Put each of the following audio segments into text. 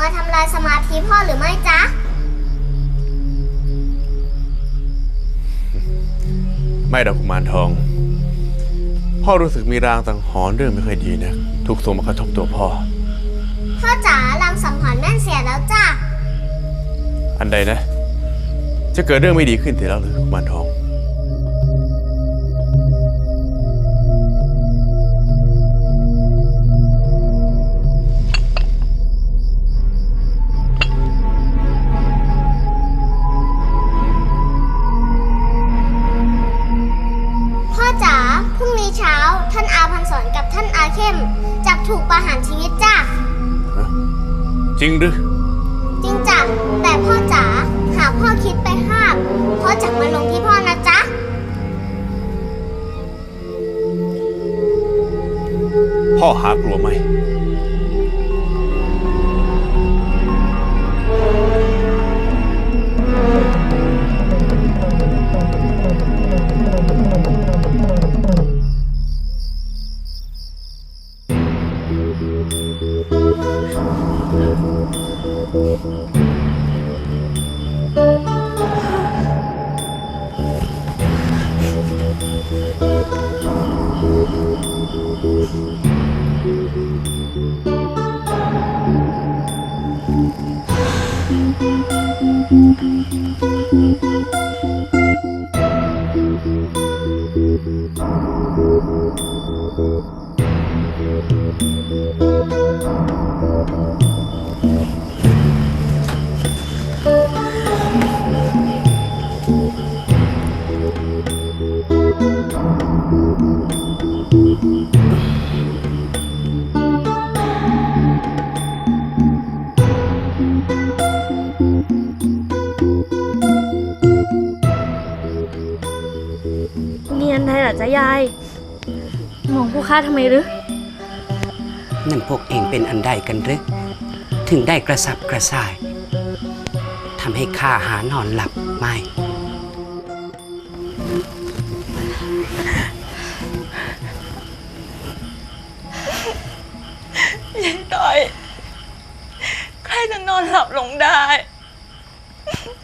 มาธิพ่อหรือไม่จ๊ะ ไม่ดอกกุมารทอง พ่อรู้สึกมีรางสังหรณ์เรื่องไม่ค่อยดีนะถูกส่งมากระทบตัวพ่อ พ่อจ๋าลังสังหรณ์แม่นเสียแล้วจ้ะ อันใดนะ จะเกิดเรื่องไม่ดีขึ้นเสียแล้วหรือกุมารทอง จริงหรือจริงจ้ะแต่พ่อจ๋าหากพ่อคิดไปห้ามพ่อจะมาลงที่พ่อนะจ๊ะพ่อหากลัวไหม Thank you. ยนได้เหรอจ๊ะยาย มองผู้ค้าทำไมหรือนั่นพวกเองเป็นอันใดกันหรือถึงได้กระสับกระส่ายทำให้ข้าหานอนหลับไม่ต้อย ใครจะนอนหลับลงได้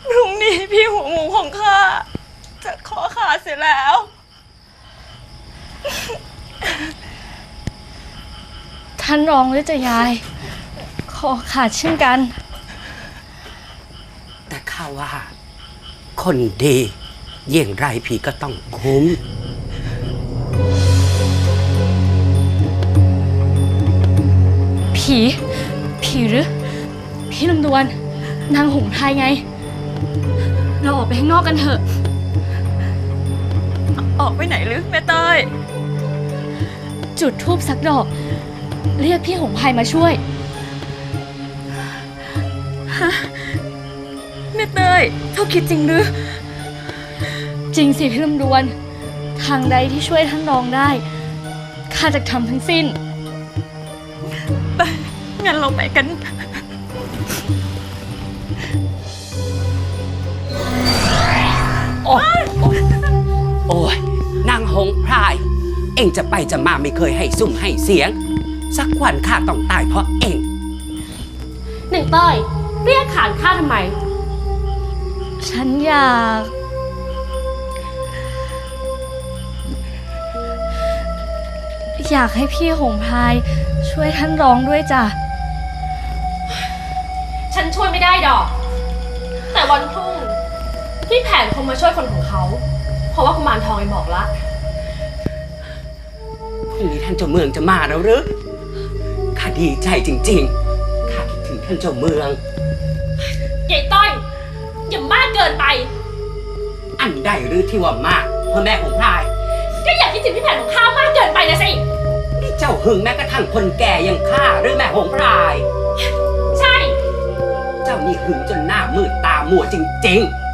พรุ่งนี้พี่หัวหมูของข้าจะขอขาดเสียแล้ว ท่านรองด้วยจ้ะยาย ขอขาดเช่นกัน แต่ข้าว่า คนดีเยี่ยงไรผีก็ต้องคุ้มผี ผีหรือ พี่ลำดวน นางหงส์ไทยไง เราออกไปข้างนอกกันเถอะ ออกไปไหนหรือแม่เต้ย จุดทูบสักดอก เรียกพี่หงส์ไพายมาช่วยแม่เต้ยเจ้าคิดจริงหรือ จริงสิพี่ลำดวน ทางใดที่ช่วยท่านรองได้ข้าจะทำทั้งสิ้น ไป งั้นเราไปกัน โอ้ยโอ้ยโอ้ยนางหงพราย เองจะไปจะมาไม่เคยให้ซุ่มให้เสียง สักวันข้าต้องตายเพราะเองหนึ่งต้อยเรียกขานข้าทำไม ฉันอยาก อยากให้พี่หงส์พาย ช่วยท่านร้องด้วยจ้ะ ฉันช่วยไม่ได้ดอก แต่วันพรุ่ง พี่แผนคงมาช่วยคนของเขา เพราะว่ากุมารทองไอ้บอกละ พรุ่งนี้ท่านเจ้าเมืองจะมาแล้วหรือข้าดีใจจริงๆข้าคิดถึงท่านเจ้าเมืองใหญ่ต้อย อย่ามากเกินไป อันใดหรือที่ว่ามากพ่อแม่ของพรายก็อย่าคิดถึงพี่แผนของข้ามากเกินไปนะสิ นี่เจ้าหึงแม้กระทั่งคนแก่อยังข้าหรือแม่หงพราย ใช่ เจ้านี่หึงจนหน้ามืดตามัวจริง ๆ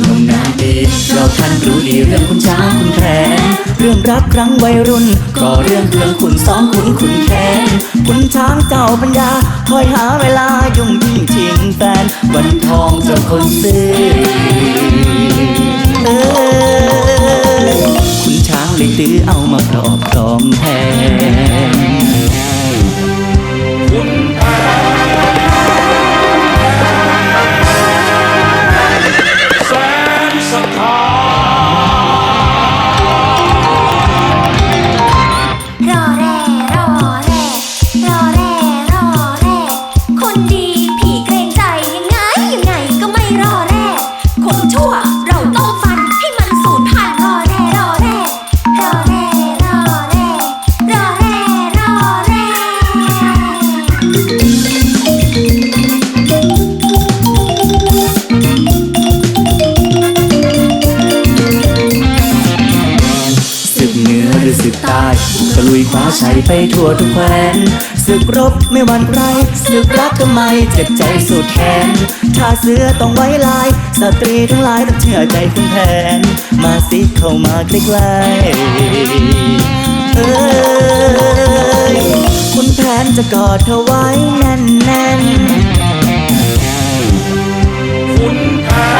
มนมนาดีเราท่านรู้ดีเรื่องคุณช้างคุณแผนเรื่องรักครั้งวัยรุ่น ก็เรื่องเรื่องคุณสองคุณคุณแทนคุณช้างเจ้าปัญญาคอยหาเวลายุ่งยิ่งชิงแฟนวันทองเจ้าคนซื้อคุณช้างเลยตื้อเอามาครอบครองแทน ตะลุยคว้าชัยไปทั่วทุกแคว้นศึกรบไม่หวั่นใครศึกรักก็ไมเจ็บใจสุดแขนถ้าเสื้อต้องไว้ลาย สตรีทั้งหลายต้องเชื่อใจคุณแผน มาสิเข้ามาใกล้ๆเอ้ยคุณแผนจะกอดเธอไว้แน่นๆคุณแผน